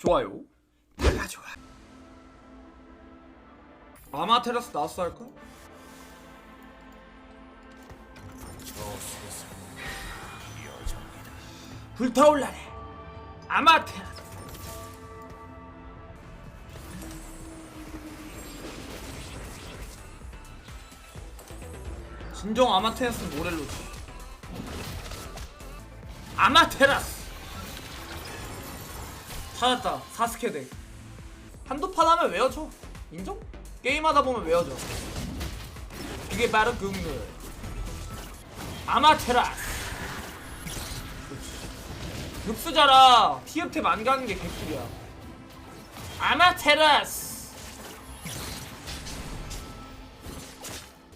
좋아요. 달라 좋아. 아마테라스 나왔어 할까? 불타올라래. 아마테라스. 진정 아마테라스 모렐로지. 아마테라스. 찾았다. 사스케 덱. 한두 판 하면 외워져. 인정? 게임하다 보면 외워져. 이게 바로 국룰. 아마테라스. 흡수자라 티업탭 안 가는 게 개꿀이야. 아마테라스.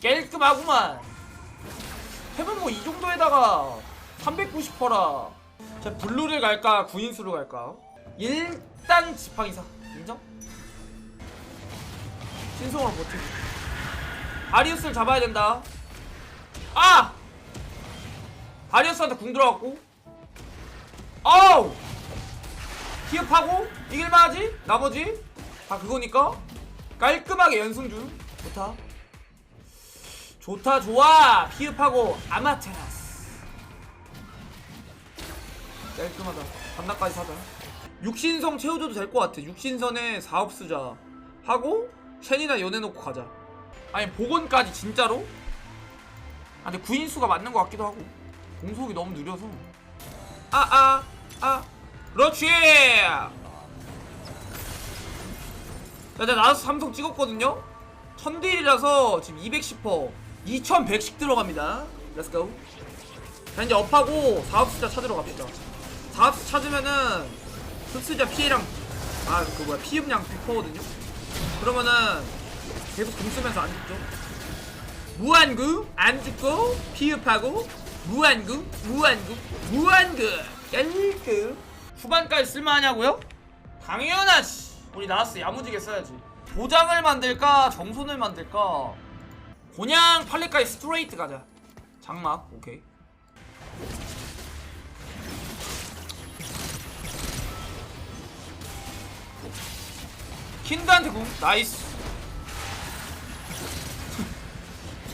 깔끔하구만. 해본 뭐이 정도에다가 390퍼라. 자 블루를 갈까 구인수로 갈까? 일단 지팡이사. 인정? 신성으로 버티고 바리우스를 잡아야 된다. 아! 바리우스한테 궁 들어갔고. 아우! 기업하고 이길만하지? 나머지? 다 그거니까? 깔끔하게 연승 중. 좋다. 좋다 좋아! 피읍하고 아마테라스. 깔끔하다. 반나까지 사자 육신성 채워줘도 될 것 같아. 육신선에 사업수자. 하고 쉔이나 연해놓고 가자. 아니 복원까지 진짜로? 아 근데 구인수가 맞는 것 같기도 하고. 공속이 너무 느려서. 아아아. 아, 그렇지! 자 내가 나와서 삼성 찍었거든요? 1000딜이라서 지금 210퍼. 2100씩 들어갑니다. 렛츠고 자 이제 업하고 사업수자 찾으러 갑시다. 사업수 찾으면은 흡수자 피해량. 아 그 뭐야 피흡량 100%거든요? 그러면은 계속 금 쓰면서 안 죽죠? 무한구 안 죽고 피흡하고 무한구 무한구 무한구 깔끔 후반까지 쓸만하냐고요? 당연하지. 우리 나왔어. 야무지게 써야지. 도장을 만들까 정손을 만들까? 그냥 팔레까지 스트레이트 가자. 장막 오케이 킨드한테 궁? 나이스.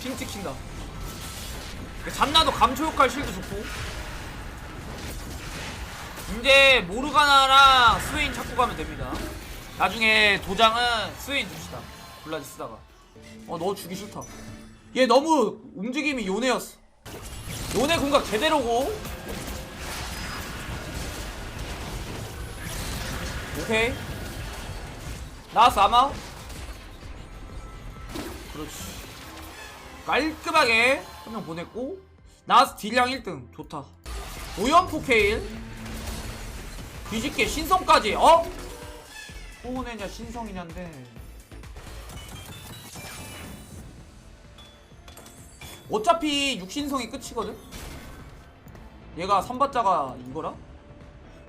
핑 찍힌다. 잔나도 감초 효과를 실드 좋고. 이제 모르가나랑 스웨인 찾고 가면 됩니다. 나중에 도장은 스웨인 줍시다. 블라디 쓰다가. 어너 주기 싫다. 얘 너무 움직임이 요네였어. 요네 궁각 제대로고. 오케이 나왔어 아마. 그렇지. 깔끔하게 한 명 보냈고 나왔어 딜량 1등. 좋다. 오연포 케일. 뒤집게 신성까지. 어? 호은애냐 신성이냐인데. 어차피 육신성이 끝이거든? 얘가 선받자가 이거라?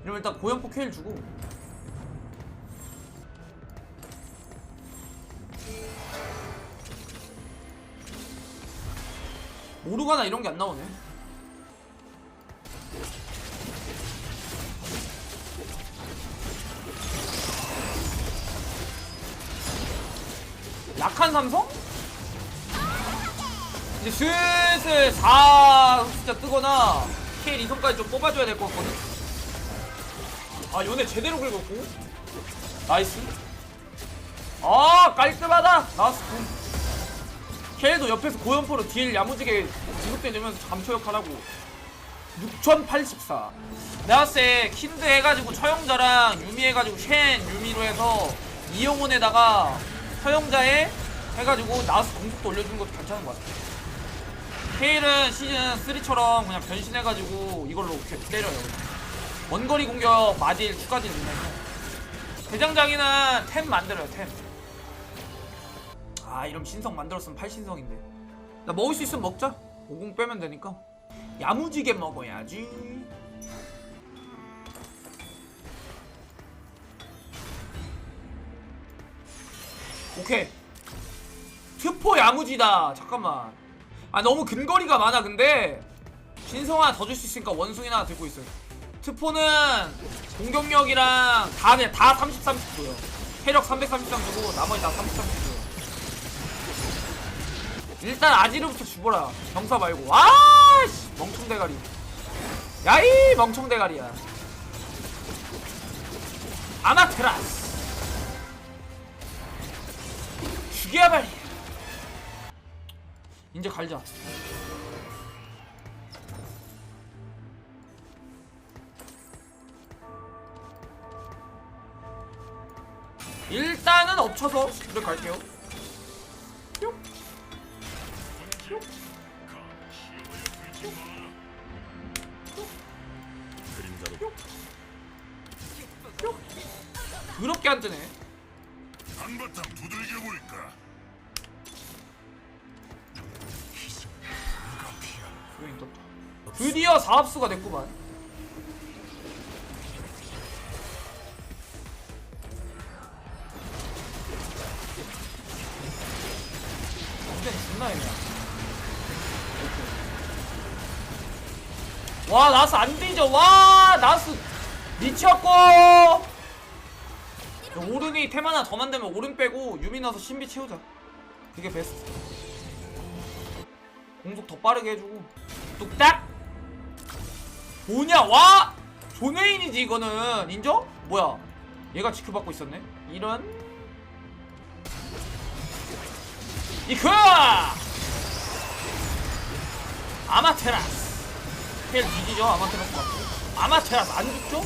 이러면 일단 고연포 케일 주고 모르가나 이런 게 안 나오네. 약한 삼성? 이제 슬슬 4 숫자 뜨거나 K 2성까지 좀 뽑아줘야 될 것 같거든? 아, 요네 제대로 긁었고. 나이스. 아, 깔끔하다! 나왔어. 굿. 걔도 옆에서 고연포로 딜 야무지게 지속대 내면서 감초역 하라고 6084 내가 봤을 때 킨드 해가지고 처형자랑 유미 해가지고 쉔 유미로 해서 이영훈에다가 처형자에 해가지고 나스 공속도 올려주는 것도 괜찮은 것 같아 케일은 시즌 3처럼 그냥 변신해가지고 이걸로 이렇게 때려요. 원거리 공격 마딜 추가 딜 넣으면서 대장장이는 템 만들어요 템 아 이러면 신성 만들었으면 8신성인데. 나 먹을 수 있으면 먹자. 50 빼면 되니까. 야무지게 먹어야지. 오케이. 트포 야무지다. 잠깐만. 아 너무 근거리가 많아 근데. 신성 하나 더 줄 수 있으니까 원숭이 하나 들고 있어요. 트포는 공격력이랑 다 그냥 다 30, 30 줘요. 체력 333 주고 나머지 다 30, 30 줘요. 일단 아지르부터 죽어라. 병사 말고. 아씨 멍청 대가리. 야이 멍청 대가리야. 아마테라스. 죽여야 빨리. 이제 갈자. 일단은 엎쳐서 그래 갈게요. 그림자로 뿅. 더럽게 안 뜨네. 한바탕 두들겨 볼까? 떴다. 드디어 사합수가 됐구만. 와 나스 안 뒤져. 와 나스 미쳤고. 오른이 템 하나 더 만들면 오른 빼고 유미 나서 신비 채우자. 그게 베스트. 공속 더 빠르게 해주고 뚝딱 뭐냐 와 존웨인이지 이거는 인정? 뭐야 얘가 지켜받고 있었네 이런 이크 아마테라스 헬 뒤지죠 아마테라스 맞고. 아마테라스 안 죽죠?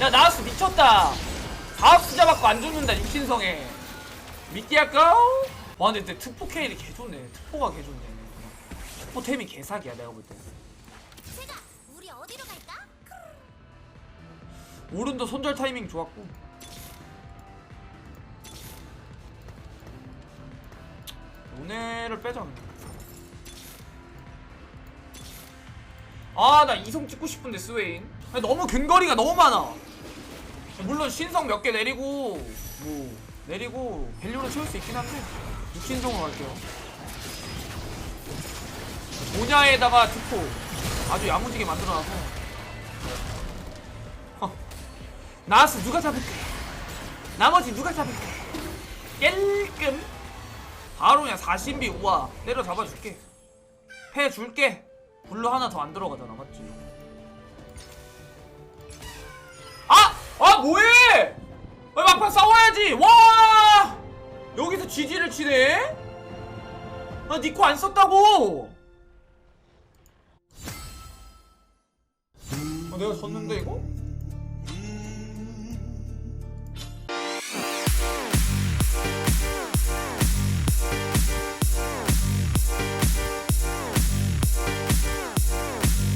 야 나우스 미쳤다. 사업수 잡았고 안 죽는다 육신성에. 미띠할까? 와 근데 특포 케일이 개좋네. 특포가 개좋네. 특포템이 개사기야 내가 볼때. 제가 우리 어디로 갈까? 오른도 손절 타이밍 좋았고. 오늘을 빼자 아 나 이성 찍고 싶은데 스웨인. 너무 근거리가 너무 많아. 물론 신성 몇 개 내리고 뭐 내리고 밸류로 채울 수 있긴 한데 육신성으로 갈게요. 모냐에다가 특포. 아주 야무지게 만들어놔서. 어. 나스 누가 잡을까? 나머지 누가 잡을까? 깰끔? 바로 그냥 40비 우와. 때려 잡아줄게. 패 줄게 블루 하나 더 안 들어가잖아 맞지? 아! 아 뭐해! 아, 막판 싸워야지 와! 여기서 GG를 치네? 아 니코 안 썼다고! 아 내가 졌는데 이거?